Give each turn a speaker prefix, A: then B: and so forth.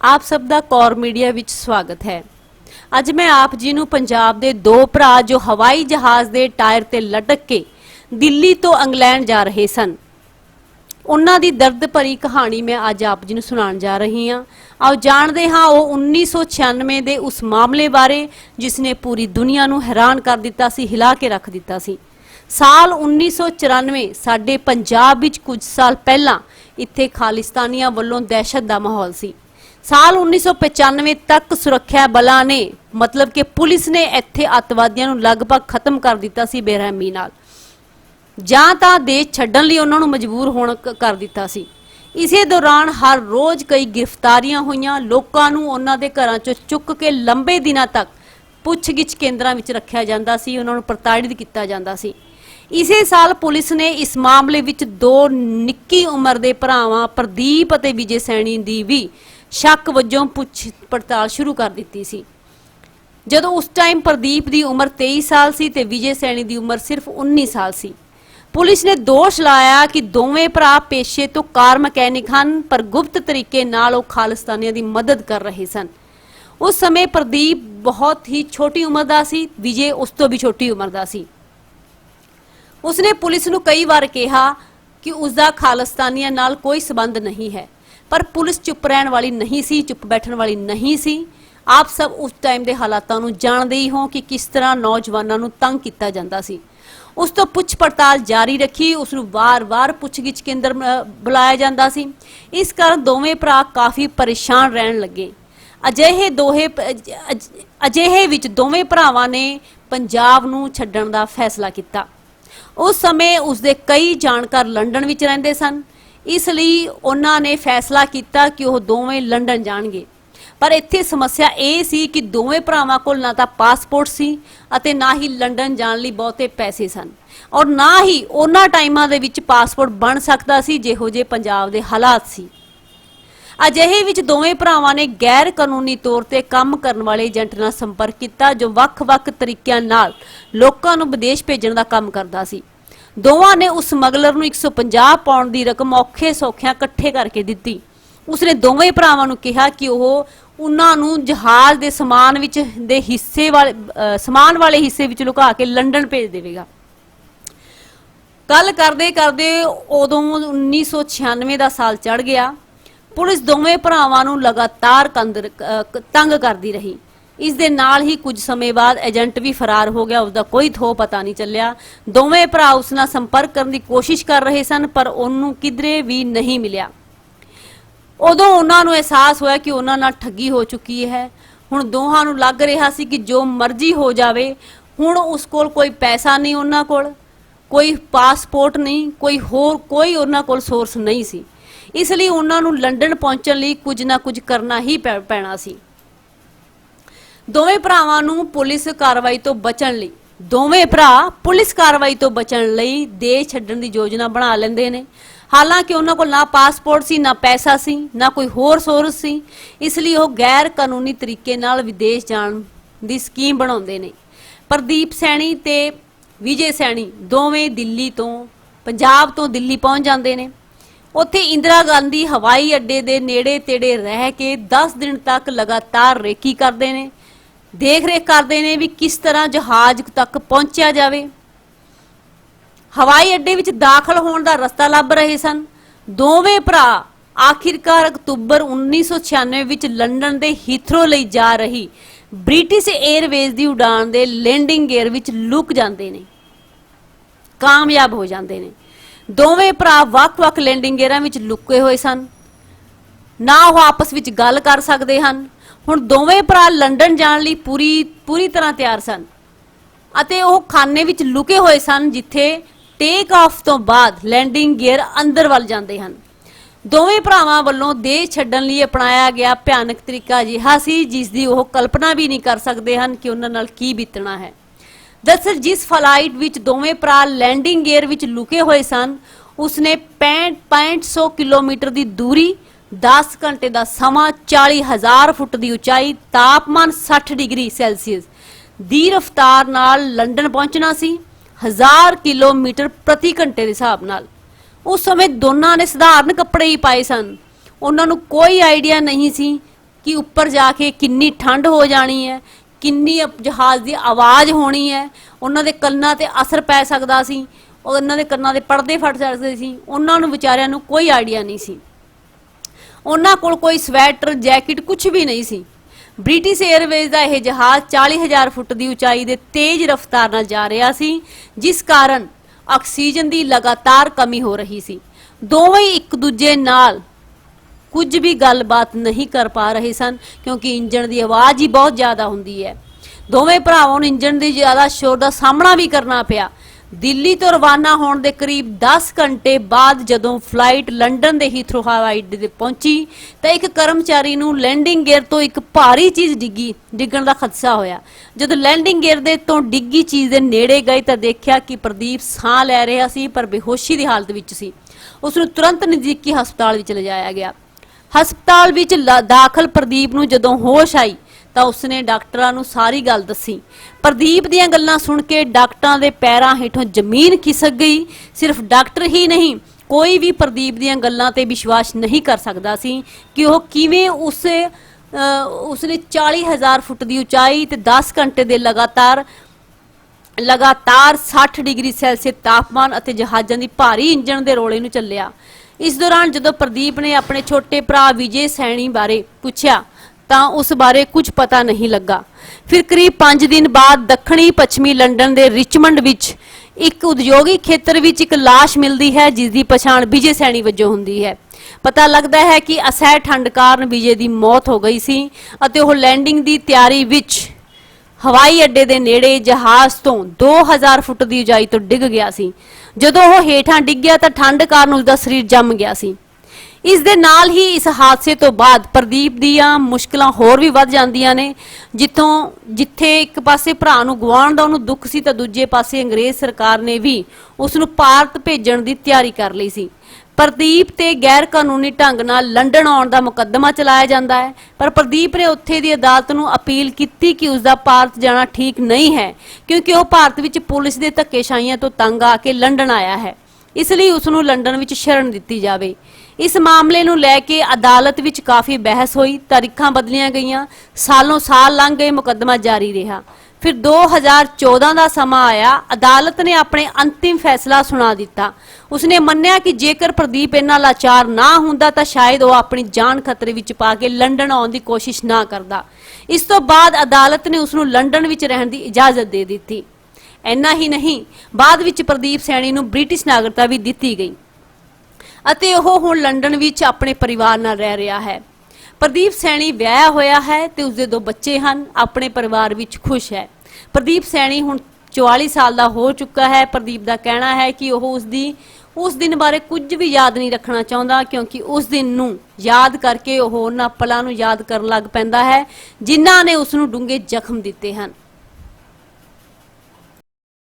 A: ਆਪ ਸਭ ਦਾ ਕੌਰ ਮੀਡੀਆ ਵਿੱਚ ਸਵਾਗਤ ਹੈ। ਅੱਜ ਮੈਂ ਆਪ ਜੀ ਨੂੰ ਪੰਜਾਬ ਦੇ ਦੋ ਭਰਾ ਜੋ ਹਵਾਈ ਜਹਾਜ਼ ਦੇ ਟਾਇਰ ਤੇ ਲਟਕ ਕੇ ਦਿੱਲੀ ਤੋਂ ਇੰਗਲੈਂਡ ਜਾ ਰਹੇ ਸਨ। ਉਹਨਾਂ ਦੀ ਦਰਦ ਭਰੀ ਕਹਾਣੀ ਮੈਂ ਅੱਜ ਆਪ ਜੀ ਨੂੰ ਸੁਣਾਉਣ ਜਾ ਰਹੀ ਹਾਂ। ਆਓ ਜਾਣਦੇ ਹਾਂ ਉਹ 1996 ਦੇ ਉਸ ਮਾਮਲੇ ਬਾਰੇ, ਜਿਸ ਨੇ ਪੂਰੀ ਦੁਨੀਆ ਨੂੰ ਹੈਰਾਨ ਕਰ ਦਿੱਤਾ ਸੀ, ਹਿਲਾ ਕੇ ਰੱਖ ਦਿੱਤਾ ਸੀ। ਸਾਲ 1994 ਸਾਡੇ ਪੰਜਾਬ ਵਿੱਚ ਕੁਝ ਸਾਲ ਪਹਿਲਾਂ ਇੱਥੇ ਖਾਲਿਸਤਾਨੀਆਂ ਵੱਲੋਂ ਦਹਿਸ਼ਤ ਦਾ ਮਾਹੌਲ ਸੀ। ਸਾਲ 1995 ਤੱਕ ਸੁਰੱਖਿਆ ਬਲਾਂ ਨੇ, ਮਤਲਬ ਕਿ ਪੁਲਿਸ ਨੇ ਇੱਥੇ ਅੱਤਵਾਦੀਆਂ ਨੂੰ ਲਗਭਗ ਖਤਮ ਕਰ ਦਿੱਤਾ ਸੀ ਬੇਰਹਿਮੀ ਨਾਲ। ਜਾਂ ਤਾਂ ਦੇਸ਼ ਛੱਡਣ ਲਈ ਉਹਨਾਂ ਨੂੰ ਮਜਬੂਰ ਹੋਣ ਕਰ ਦਿੱਤਾ ਸੀ। ਇਸੇ ਦੌਰਾਨ ਹਰ ਰੋਜ਼ ਕਈ ਗ੍ਰਿਫਤਾਰੀਆਂ ਹੋਈਆਂ, ਲੋਕਾਂ ਨੂੰ ਉਹਨਾਂ ਦੇ ਘਰਾਂ ਚੋਂ ਚੁੱਕ ਕੇ ਲੰਬੇ ਦਿਨਾਂ ਤੱਕ ਪੁੱਛਗਿੱਛ ਕੇਂਦਰਾਂ ਵਿੱਚ ਰੱਖਿਆ ਜਾਂਦਾ ਸੀ, ਉਹਨਾਂ ਨੂੰ ਪ੍ਰਤਾੜਿਤ ਕੀਤਾ ਜਾਂਦਾ ਸੀ। ਇਸੇ ਸਾਲ ਪੁਲਿਸ ਨੇ ਇਸ ਮਾਮਲੇ ਵਿੱਚ ਦੋ ਨਿੱਕੀ ਉਮਰ ਦੇ ਭਰਾਵਾਂ ਪ੍ਰਦੀਪ ਅਤੇ ਵਿਜੇ ਸੈਣੀ ਦੀ ਵੀ ਸ਼ੱਕ ਵਜੋਂ ਪੁੱਛ ਪੜਤਾਲ ਸ਼ੁਰੂ ਕਰ ਦਿੱਤੀ ਸੀ। ਜਦੋਂ ਉਸ ਟਾਈਮ ਪ੍ਰਦੀਪ ਦੀ ਉਮਰ 23 ਸਾਲ ਸੀ ਤੇ ਵਿਜੇ ਸੈਣੀ ਦੀ ਉਮਰ ਸਿਰਫ 19 ਸਾਲ ਸੀ। ਪੁਲਿਸ ਨੇ ਦੋਸ਼ ਲਾਇਆ ਕਿ ਦੋਵੇਂ ਭਰਾ ਪੇਸ਼ੇ ਤੋਂ ਕਾਰ ਮਕੈਨਿਕ ਹਨ, ਪਰ ਗੁਪਤ ਤਰੀਕੇ ਨਾਲ ਉਹ ਖਾਲਿਸਤਾਨੀਆਂ ਦੀ ਮਦਦ ਕਰ ਰਹੇ ਸਨ। ਉਸ ਸਮੇਂ ਪ੍ਰਦੀਪ ਬਹੁਤ ਹੀ ਛੋਟੀ ਉਮਰ ਦਾ ਸੀ, ਵਿਜੇ ਉਸ ਤੋਂ ਵੀ ਛੋਟੀ ਉਮਰ ਦਾ ਸੀ। ਉਸਨੇ ਪੁਲਿਸ ਨੂੰ ਕਈ ਵਾਰ ਕਿਹਾ ਕਿ ਉਸ ਦਾ ਖਾਲਿਸਤਾਨੀਆਂ ਨਾਲ ਕੋਈ ਸਬੰਧ ਨਹੀਂ ਹੈ। ਪਰ ਪੁਲਿਸ ਚੁੱਪ ਰਹਿਣ ਵਾਲੀ ਨਹੀਂ ਸੀ, ਚੁੱਪ ਬੈਠਣ ਵਾਲੀ ਨਹੀਂ ਸੀ। ਆਪ ਸਭ ਉਸ ਟਾਈਮ ਦੇ ਹਾਲਾਤਾਂ ਨੂੰ ਜਾਣਦੇ ਹੀ ਹੋ ਕਿ ਕਿਸ ਤਰ੍ਹਾਂ ਨੌਜਵਾਨਾਂ ਨੂੰ ਤੰਗ ਕੀਤਾ ਜਾਂਦਾ ਸੀ। ਉਸ ਤੋਂ ਪੁੱਛ ਪੜਤਾਲ ਜਾਰੀ ਰੱਖੀ, ਉਸ ਨੂੰ ਵਾਰ-ਵਾਰ ਪੁੱਛਗਿੱਛ ਕੇਂਦਰ ਬੁਲਾਇਆ ਜਾਂਦਾ ਸੀ। ਇਸ ਕਾਰਨ ਦੋਵੇਂ ਭਰਾ ਕਾਫੀ ਪਰੇਸ਼ਾਨ ਰਹਿਣ ਲੱਗੇ। ਅਜਿਹੇ ਦੋਹੇ ਅਜਿਹੇ ਵਿੱਚ ਦੋਵੇਂ ਭਰਾਵਾਂ ਨੇ ਪੰਜਾਬ ਨੂੰ ਛੱਡਣ ਦਾ ਫੈਸਲਾ ਕੀਤਾ। ਉਸ ਸਮੇਂ ਉਸਦੇ ਕਈ ਜਾਣਕਾਰ ਲੰਡਨ ਵਿੱਚ ਰਹਿੰਦੇ ਸਨ। ਇਸ ਲਈ ਉਹਨਾਂ ਨੇ ਫੈਸਲਾ ਕੀਤਾ ਕਿ ਉਹ ਦੋਵੇਂ ਲੰਡਨ ਜਾਣਗੇ। ਪਰ ਇੱਥੇ ਸਮੱਸਿਆ ਇਹ ਸੀ ਕਿ ਦੋਵੇਂ ਭਰਾਵਾਂ ਕੋਲ ਨਾ ਤਾਂ ਪਾਸਪੋਰਟ ਸੀ ਅਤੇ ਨਾ ਹੀ ਲੰਡਨ ਜਾਣ ਲਈ ਬਹੁਤੇ ਪੈਸੇ ਸਨ। ਔਰ ਨਾ ਹੀ ਉਹਨਾਂ ਟਾਈਮਾਂ ਦੇ ਵਿੱਚ ਪਾਸਪੋਰਟ ਬਣ ਸਕਦਾ ਸੀ, ਜਿਹੋ ਜਿਹੇ ਪੰਜਾਬ ਦੇ ਹਾਲਾਤ ਸੀ। ਅਜਿਹੇ ਵਿੱਚ ਦੋਵੇਂ ਭਰਾਵਾਂ ਨੇ ਗੈਰ ਕਾਨੂੰਨੀ ਤੌਰ ਤੇ ਕੰਮ ਕਰਨ ਵਾਲੇ ਏਜੰਟ ਨਾਲ ਸੰਪਰਕ ਕੀਤਾ, ਜੋ ਵੱਖ-ਵੱਖ ਤਰੀਕਿਆਂ ਨਾਲ ਲੋਕਾਂ ਨੂੰ ਵਿਦੇਸ਼ ਭੇਜਣ ਦਾ ਕੰਮ ਕਰਦਾ ਸੀ। ਦੋਵਾਂ ਨੇ ਉਸ ਸਮਗਲਰ ਨੂੰ 150 ਪਾਉਂਡ ਦੀ ਰਕਮ ਔਖੇ ਸੌਖਿਆਂ ਇਕੱਠੇ ਕਰਕੇ ਦਿੱਤੀ। ਉਸਨੇ ਦੋਵੇਂ ਭਰਾਵਾਂ ਨੂੰ ਕਿਹਾ ਕਿ ਉਹ ਉਹਨਾਂ ਨੂੰ ਜਹਾਜ਼ ਦੇ ਸਮਾਨ ਵਿੱਚ ਦੇ ਹਿੱਸੇ ਵਾਲੇ ਸਮਾਨ ਵਾਲੇ ਹਿੱਸੇ ਵਿੱਚ ਲੁਕਾ ਕੇ ਲੰਡਨ ਭੇਜ ਦੇਵੇਗਾ। ਗੱਲ ਕਰਦੇ ਕਰਦੇ ਉਦੋਂ 1996 ਦਾ ਸਾਲ ਚੜ ਗਿਆ। ਪੁਲਿਸ ਦੋਵੇਂ ਭਰਾਵਾਂ ਨੂੰ ਲਗਾਤਾਰ ਕੰਦਰ ਤੰਗ ਕਰਦੀ ਰਹੀ। ਇਸ ਦੇ ਨਾਲ ਹੀ ਕੁਝ ਸਮੇਂ ਬਾਅਦ ਏਜੰਟ ਵੀ ਫਰਾਰ ਹੋ ਗਿਆ। ਉਸ ਦਾ ਕੋਈ ਥੋ ਪਤਾ ਨਹੀਂ ਚੱਲਿਆ। ਦੋਵੇਂ ਭਰਾ ਉਸ ਨਾਲ ਸੰਪਰਕ ਕਰਨ ਦੀ ਕੋਸ਼ਿਸ਼ ਕਰ ਰਹੇ ਸਨ, ਪਰ ਉਹਨੂੰ ਕਿਧਰੇ ਵੀ ਨਹੀਂ ਮਿਲਿਆ। ਉਦੋਂ ਉਹਨਾਂ ਨੂੰ ਅਹਿਸਾਸ ਹੋਇਆ ਕਿ ਉਹਨਾਂ ਨਾਲ ਠੱਗੀ ਹੋ ਚੁੱਕੀ ਹੈ। ਹੁਣ ਦੋਹਾਂ ਨੂੰ ਲੱਗ ਰਿਹਾ ਸੀ ਕਿ ਜੋ ਮਰਜ਼ੀ ਹੋ ਜਾਵੇ, ਹੁਣ ਉਸ ਕੋਲ ਕੋਈ ਪੈਸਾ ਨਹੀਂ ਉਹਨਾਂ ਕੋਲ, ਕੋਈ ਪਾਸਪੋਰਟ ਨਹੀਂ, ਕੋਈ ਹੋਰ, ਕੋਈ ਉਹਨਾਂ ਕੋਲ ਸੋਰਸ ਨਹੀਂ ਸੀ। ਇਸ ਲਈ ਉਹਨਾਂ ਨੂੰ ਲੰਡਨ ਪਹੁੰਚਣ ਲਈ ਕੁਝ ਨਾ ਕੁਝ ਕਰਨਾ ਹੀ ਪੈ- ਪੈਣਾ ਸੀ। ਦੋਵੇਂ ਭਰਾਵਾਂ ਨੂੰ ਪੁਲਿਸ ਕਾਰਵਾਈ ਤੋਂ ਬਚਣ ਲਈ, ਦੋਵੇਂ ਭਰਾ ਪੁਲਿਸ ਕਾਰਵਾਈ ਤੋਂ ਬਚਣ ਲਈ ਦੇਸ਼ ਛੱਡਣ ਦੀ ਯੋਜਨਾ ਬਣਾ ਲੈਂਦੇ ਨੇ। ਹਾਲਾਂਕਿ ਉਹਨਾਂ ਕੋਲ ਨਾ ਪਾਸਪੋਰਟ ਸੀ, ਨਾ ਪੈਸਾ ਸੀ, ਨਾ ਕੋਈ ਹੋਰ ਸੋਰਸ ਸੀ। ਇਸ ਲਈ ਉਹ ਗੈਰ ਕਾਨੂੰਨੀ ਤਰੀਕੇ ਨਾਲ ਵਿਦੇਸ਼ ਜਾਣ ਦੀ ਸਕੀਮ ਬਣਾਉਂਦੇ ਨੇ। ਪ੍ਰਦੀਪ ਸੈਣੀ ਤੇ ਵਿਜੇ ਸੈਣੀ ਦੋਵੇਂ ਦਿੱਲੀ ਤੋਂ, ਪੰਜਾਬ ਤੋਂ ਦਿੱਲੀ ਪਹੁੰਚ ਜਾਂਦੇ ਨੇ। ਉੱਥੇ ਇੰਦਰਾ ਗਾਂਧੀ ਹਵਾਈ ਅੱਡੇ ਦੇ ਨੇੜੇ ਤੇੜੇ ਰਹਿ ਕੇ 10 ਦਿਨ ਤੱਕ ਲਗਾਤਾਰ ਰੇਕੀ ਕਰਦੇ ਨੇ। ਦੇਖ ਰੇਖ ਕਰਦੇ ਨੇ ਵੀ ਕਿਸ ਤਰ੍ਹਾਂ ਜਹਾਜ਼ ਤੱਕ ਪਹੁੰਚਿਆ ਜਾਵੇ। ਹਵਾਈ ਅੱਡੇ ਵਿੱਚ ਦਾਖਲ ਹੋਣ ਦਾ ਰਸਤਾ ਲੱਭ ਰਹੇ ਸਨ। ਦੋਵੇਂ ਭਰਾ ਆਖਿਰਕਾਰ ਅਕਤੂਬਰ 1996 ਵਿੱਚ ਲੰਡਨ ਦੇ ਹੀਥਰੋ ਲਈ ਜਾ ਰਹੀ ਬ੍ਰਿਟਿਸ਼ 에ਅਰਵੇਜ਼ ਦੀ ਉਡਾਣ ਦੇ ਲੈਂਡਿੰਗ ਗੇਅਰ ਵਿੱਚ ਲੁਕ ਜਾਂਦੇ ਨੇ, ਕਾਮਯਾਬ ਹੋ ਜਾਂਦੇ ਨੇ। ਦੋਵੇਂ ਭਰਾ ਵੱਖ-ਵੱਖ ਲੈਂਡਿੰਗ ਗੇਅਰਾਂ ਵਿੱਚ ਲੁਕੇ ਹੋਏ ਸਨ। ਨਾ ਉਹ ਆਪਸ ਵਿੱਚ ਗੱਲ ਕਰ ਸਕਦੇ ਹਨ ਹੁਣ ਦੋਵੇਂ ਭਰਾ ਲੰਡਨ ਜਾਣ ਲਈ ਪੂਰੀ ਪੂਰੀ ਤਰ੍ਹਾਂ ਤਿਆਰ ਸਨ। ਅਤੇ ਉਹ ਖਾਨੇ ਵਿੱਚ ਲੁਕੇ ਹੋਏ ਸਨ, ਜਿੱਥੇ ਟੇਕ ਆਫ ਤੋਂ ਬਾਅਦ ਲੈਂਡਿੰਗ ਗੇਅਰ ਅੰਦਰ ਵੱਲ ਜਾਂਦੇ ਹਨ। ਦੋਵੇਂ ਭਰਾਵਾਂ ਵੱਲੋਂ ਦੇਸ਼ ਛੱਡਣ ਲਈ ਅਪਣਾਇਆ ਗਿਆ ਭਿਆਨਕ ਤਰੀਕਾ ਅਜਿਹਾ ਸੀ, ਜਿਸ ਦੀ ਉਹ ਕਲਪਨਾ ਵੀ ਨਹੀਂ ਕਰ ਸਕਦੇ ਹਨ ਕਿ ਉਹਨਾਂ ਨਾਲ ਕੀ ਬੀਤਣਾ ਹੈ। ਦਰਅਸਲ ਜਿਸ ਫਲਾਈਟ ਵਿੱਚ ਦੋਵੇਂ ਭਰਾ ਲੈਂਡਿੰਗ ਗੇਅਰ ਵਿੱਚ ਲੁਕੇ ਹੋਏ ਸਨ, ਉਸਨੇ 65 6500 ਕਿਲੋਮੀਟਰ ਦੀ ਦੂਰੀ 10 ਘੰਟੇ ਦਾ ਸਮਾਂ 40000 ਫੁੱਟ ਦੀ ਉਚਾਈ, ਤਾਪਮਾਨ 60 ਡਿਗਰੀ ਸੈਲਸੀਅਸ। ਦੀ ਰਫ਼ਤਾਰ ਨਾਲ ਲੰਡਨ ਪਹੁੰਚਣਾ ਸੀ 1000 ਕਿਲੋਮੀਟਰ ਪ੍ਰਤੀ ਘੰਟੇ ਦੇ ਹਿਸਾਬ ਨਾਲ। ਉਸ ਸਮੇਂ ਦੋਨਾਂ ਨੇ ਸਧਾਰਨ ਕੱਪੜੇ ਹੀ ਪਾਏ ਸਨ। ਉਹਨਾਂ ਨੂੰ ਕੋਈ ਆਈਡੀਆ ਨਹੀਂ ਸੀ ਕਿ ਉੱਪਰ ਜਾ ਕੇ ਕਿੰਨੀ ਠੰਡ ਹੋ ਜਾਣੀ ਹੈ, ਕਿੰਨੀ ਜਹਾਜ਼ ਦੀ ਆਵਾਜ਼ ਹੋਣੀ ਹੈ। ਉਹਨਾਂ ਦੇ ਕੰਨਾਂ ਤੇ ਅਸਰ ਪੈ ਸਕਦਾ ਸੀ, ਉਹਨਾਂ ਦੇ ਕੰਨਾਂ ਦੇ ਪਰਦੇ ਫਟ ਸਕਦੇ ਸੀ। ਉਹਨਾਂ ਨੂੰ ਵਿਚਾਰਿਆਂ ਨੂੰ ਕੋਈ ਆਈਡੀਆ ਨਹੀਂ ਸੀ। ਉਹਨਾਂ ਕੋਲ ਕੋਈ ਸਵੈਟਰ, ਜੈਕਟ ਕੁਝ ਵੀ ਨਹੀਂ ਸੀ। ਬ੍ਰਿਟਿਸ਼ 에ਅਰਵੇਜ਼ ਦਾ ਇਹ ਜਹਾਜ਼ 40000 ਫੁੱਟ ਦੀ ਉਚਾਈ ਦੇ ਤੇਜ਼ ਰਫ਼ਤਾਰ ਨਾਲ ਜਾ ਰਿਹਾ ਸੀ, ਜਿਸ ਕਾਰਨ ਆਕਸੀਜਨ ਦੀ ਲਗਾਤਾਰ ਕਮੀ ਹੋ ਰਹੀ ਸੀ। ਦੋਵੇਂ ਇੱਕ ਦੂਜੇ ਨਾਲ ਕੁਝ ਵੀ ਗੱਲਬਾਤ ਨਹੀਂ ਕਰ ਪਾ ਰਹੇ ਸਨ, ਕਿਉਂਕਿ ਇੰਜਣ ਦੀ ਆਵਾਜ਼ ਹੀ ਬਹੁਤ ਜ਼ਿਆਦਾ ਹੁੰਦੀ ਹੈ। ਦੋਵੇਂ ਭਰਾਵਾਂ ਨੂੰ ਇੰਜਣ ਦੀ ਜ਼ਿਆਦਾ ਸ਼ੋਰ ਦਾ ਸਾਹਮਣਾ ਵੀ ਕਰਨਾ ਪਿਆ। ਦਿੱਲੀ ਤੋਂ ਰਵਾਨਾ ਹੋਣ ਦੇ ਕਰੀਬ 10 ਘੰਟੇ ਬਾਅਦ ਜਦੋਂ ਫਲਾਈਟ ਲੰਡਨ ਦੇ ਹੀਥਰੋ ਹਵਾਈ ਅੱਡੇ ਤੇ ਪਹੁੰਚੀ, ਤਾਂ ਇੱਕ ਕਰਮਚਾਰੀ ਨੂੰ ਲੈਂਡਿੰਗ ਗੇਅਰ ਤੋਂ ਇੱਕ ਭਾਰੀ ਚੀਜ਼ ਡਿੱਗੀ, ਡਿੱਗਣ ਦਾ ਖਦਸ਼ਾ ਹੋਇਆ। ਜਦੋਂ ਲੈਂਡਿੰਗ ਗੇਅਰ ਦੇ ਤੋਂ ਡਿੱਗੀ ਚੀਜ਼ ਦੇ ਨੇੜੇ ਗਏ ਤਾਂ ਦੇਖਿਆ ਕਿ ਪ੍ਰਦੀਪ ਸਾਹ ਲੈ ਰਿਹਾ ਸੀ, ਪਰ ਬੇਹੋਸ਼ੀ ਦੀ ਹਾਲਤ ਵਿੱਚ ਸੀ। ਉਸ ਨੂੰ ਤੁਰੰਤ ਨਜ਼ਦੀਕੀ ਹਸਪਤਾਲ ਵਿੱਚ ਲਿਜਾਇਆ ਗਿਆ। ਹਸਪਤਾਲ ਵਿੱਚ ਲ- ਦਾਖਲ ਪ੍ਰਦੀਪ ਨੂੰ ਜਦੋਂ ਹੋਸ਼ ਆਈ ਤਾਂ ਉਸਨੇ ਡਾਕਟਰਾਂ ਨੂੰ ਸਾਰੀ ਗੱਲ ਦੱਸੀ। ਪ੍ਰਦੀਪ ਦੀਆਂ ਗੱਲਾਂ ਸੁਣ ਕੇ ਡਾਕਟਰਾਂ ਦੇ ਪੈਰਾਂ ਹੇਠੋਂ ਜ਼ਮੀਨ ਖਿਸਕ ਗਈ। ਸਿਰਫ ਡਾਕਟਰ ਹੀ ਨਹੀਂ ਕੋਈ ਵੀ ਪ੍ਰਦੀਪ ਦੀਆਂ ਗੱਲਾਂ ਤੇ ਵਿਸ਼ਵਾਸ ਨਹੀਂ ਕਰ ਸਕਦਾ ਸੀ ਕਿ ਉਹ ਕਿਵੇਂ ਉਸੇ ਅਹ, ਉਸਨੇ 40000 ਫੁੱਟ ਦੀ ਉਚਾਈ ਤੇ 10 ਘੰਟੇ ਦੇ ਲਗਾਤਾਰ ਲਗਾਤਾਰ 60 ਡਿਗਰੀ ਸੈਲਸੀਅਸ ਤਾਪਮਾਨ ਅਤੇ ਜਹਾਜ਼ਾਂ ਦੀ ਭਾਰੀ ਇੰਜਣ ਦੇ ਰੋਲੇ ਨੂੰ ਚੱਲਿਆ। ਇਸ ਦੌਰਾਨ ਜਦੋਂ ਪ੍ਰਦੀਪ ਨੇ ਆਪਣੇ ਛੋਟੇ ਭਰਾ ਵਿਜੇ ਸੈਣੀ ਬਾਰੇ ਪੁੱਛਿਆ ਤਾਂ ਉਸ ਬਾਰੇ ਕੁਝ ਪਤਾ ਨਹੀਂ ਲੱਗਾ। ਫਿਰ ਕਰੀਬ 5 ਦਿਨ ਬਾਅਦ ਦੱਖਣੀ ਪੱਛਮੀ ਲੰਡਨ ਦੇ ਰਿਚਮੰਡ ਵਿੱਚ ਇੱਕ ਉਦਯੋਗਿਕ ਖੇਤਰ ਵਿੱਚ ਇੱਕ ਲਾਸ਼ ਮਿਲਦੀ ਹੈ ਜਿਸ ਦੀ ਪਛਾਣ ਵਿਜੇ ਸੈਣੀ ਵਜੋਂ ਹੁੰਦੀ ਹੈ। ਪਤਾ ਲੱਗਦਾ ਹੈ ਕਿ ਅਸਹਿ ਠੰਡ ਕਾਰਨ ਵਿਜੇ ਦੀ ਮੌਤ ਹੋ ਗਈ ਸੀ ਅਤੇ ਉਹ ਲੈਂਡਿੰਗ ਦੀ ਤਿਆਰੀ ਵਿੱਚ ਹਵਾਈ ਅੱਡੇ ਦੇ ਨੇੜੇ ਜਹਾਜ਼ ਤੋਂ 2000 ਫੁੱਟ ਦੀ ਉਚਾਈ ਤੋਂ ਡਿੱਗ ਗਿਆ ਸੀ। ਜਦੋਂ ਉਹ ਹੇਠਾਂ ਡਿੱਗ ਗਿਆ ਤਾਂ ਠੰਡ ਕਾਰਨ ਉਸ ਦਾ ਸਰੀਰ ਜੰਮ ਗਿਆ ਸੀ। ਇਸ ਦੇ ਨਾਲ ਹੀ ਇਸ ਹਾਦਸੇ ਤੋਂ ਬਾਅਦ ਪ੍ਰਦੀਪ ਦੀਆਂ ਮੁਸ਼ਕਲਾਂ ਹੋਰ ਵੀ ਵੱਧ ਜਾਂਦੀਆਂ ਨੇ। ਜਿੱਥੋਂ ਜਿੱਥੇ ਇੱਕ ਪਾਸੇ ਭਰਾ ਨੂੰ ਗਵਾਉਣ ਦਾ ਉਹਨੂੰ ਦੁੱਖ ਸੀ ਤਾਂ ਦੂਜੇ ਪਾਸੇ ਅੰਗਰੇਜ਼ ਸਰਕਾਰ ਨੇ ਵੀ ਉਸ ਨੂੰ ਭਾਰਤ ਭੇਜਣ ਦੀ ਤਿਆਰੀ ਕਰ ਲਈ ਸੀ। ਪ੍ਰਦੀਪ ਤੇ ਗੈਰ ਕਾਨੂੰਨੀ ਢੰਗ ਨਾਲ ਲੰਡਨ ਆਉਣ ਦਾ ਮੁਕੱਦਮਾ ਚਲਾਇਆ ਜਾਂਦਾ ਹੈ। ਪਰ ਪ੍ਰਦੀਪ ਨੇ ਉੱਥੇ ਦੀ ਅਦਾਲਤ ਨੂੰ ਅਪੀਲ ਕੀਤੀ ਕਿ ਉਸ ਦਾ ਭਾਰਤ ਜਾਣਾ ਠੀਕ ਨਹੀਂ ਹੈ, ਕਿਉਂਕਿ ਉਹ ਭਾਰਤ ਵਿੱਚ ਪੁਲਿਸ ਦੇ ਧੱਕੇਸ਼ਾਹੀਆਂ ਤੋਂ ਤੰਗ ਆ ਕੇ ਲੰਡਨ ਆਇਆ ਹੈ। ਇਸ ਲਈ ਉਸ ਨੂੰ ਲੰਡਨ ਵਿੱਚ ਸ਼ਰਨ ਦਿੱਤੀ ਜਾਵੇ। ਇਸ ਮਾਮਲੇ ਨੂੰ ਲੈ ਕੇ ਅਦਾਲਤ ਵਿੱਚ ਕਾਫੀ ਬਹਿਸ ਹੋਈ, ਤਾਰੀਖਾਂ ਬਦਲੀਆਂ ਗਈਆਂ, ਸਾਲੋਂ ਸਾਲ ਲੰਘ ਗਏ ਮੁਕੱਦਮਾ ਜਾਰੀ ਰਿਹਾ। ਫਿਰ 2014 ਦਾ ਸਮਾਂ ਆਇਆ, ਅਦਾਲਤ ਨੇ ਆਪਣੇ ਅੰਤਿਮ ਫੈਸਲਾ ਸੁਣਾ ਦਿੱਤਾ। ਉਸਨੇ ਮੰਨਿਆ ਕਿ ਜੇਕਰ ਪ੍ਰਦੀਪ ਇੰਨਾ ਲਾਚਾਰ ਨਾ ਹੁੰਦਾ ਤਾਂ ਸ਼ਾਇਦ ਉਹ ਆਪਣੀ ਜਾਨ ਖਤਰੇ ਵਿੱਚ ਪਾ ਕੇ ਲੰਡਨ ਆਉਣ ਦੀ ਕੋਸ਼ਿਸ਼ ਨਾ ਕਰਦਾ। ਇਸ ਤੋਂ ਬਾਅਦ ਅਦਾਲਤ ਨੇ ਉਸ ਨੂੰ ਲੰਡਨ ਵਿੱਚ ਰਹਿਣ ਦੀ ਇਜਾਜ਼ਤ ਦੇ ਦਿੱਤੀ। ਇੰਨਾ ਹੀ ਨਹੀਂ, ਬਾਅਦ ਵਿੱਚ ਪ੍ਰਦੀਪ ਸੈਣੀ ਨੂੰ ਬ੍ਰਿਟਿਸ਼ ਨਾਗਰਿਕਤਾ ਵੀ ਦਿੱਤੀ ਗਈ। ਅਤੇ ਉਹ ਹੁਣ ਲੰਡਨ ਵਿੱਚ ਆਪਣੇ ਪਰਿਵਾਰ ਨਾਲ ਰਹਿ ਰਿਹਾ ਹੈ। ਪ੍ਰਦੀਪ ਸੈਣੀ ਵਿਆਹਿਆ ਹੋਇਆ ਹੈ ਤੇ ਉਸਦੇ ਦੋ ਬੱਚੇ ਹਨ, ਆਪਣੇ ਪਰਿਵਾਰ ਵਿੱਚ ਖੁਸ਼ ਹੈ। ਪ੍ਰਦੀਪ ਸੈਣੀ ਹੁਣ 44 ਸਾਲ ਦਾ ਹੋ ਚੁੱਕਾ ਹੈ। ਪ੍ਰਦੀਪ ਦਾ ਕਹਿਣਾ ਹੈ ਕਿ ਉਹ ਉਸ ਦੀ ਉਸ ਦਿਨ ਬਾਰੇ ਕੁਝ ਵੀ ਯਾਦ ਨਹੀਂ ਰੱਖਣਾ ਚਾਹੁੰਦਾ, ਕਿਉਂਕਿ ਉਸ ਦਿਨ ਨੂੰ ਯਾਦ ਕਰਕੇ ਉਹ ਉਹਨਾਂ ਪਲਾਂ ਨੂੰ ਯਾਦ ਕਰਨ ਲੱਗ ਪੈਂਦਾ ਹੈ, ਜਿਨ੍ਹਾਂ ਨੇ ਉਸ ਨੂੰ ਡੂੰਘੇ ਜ਼ਖਮ ਦਿੱਤੇ ਹਨ।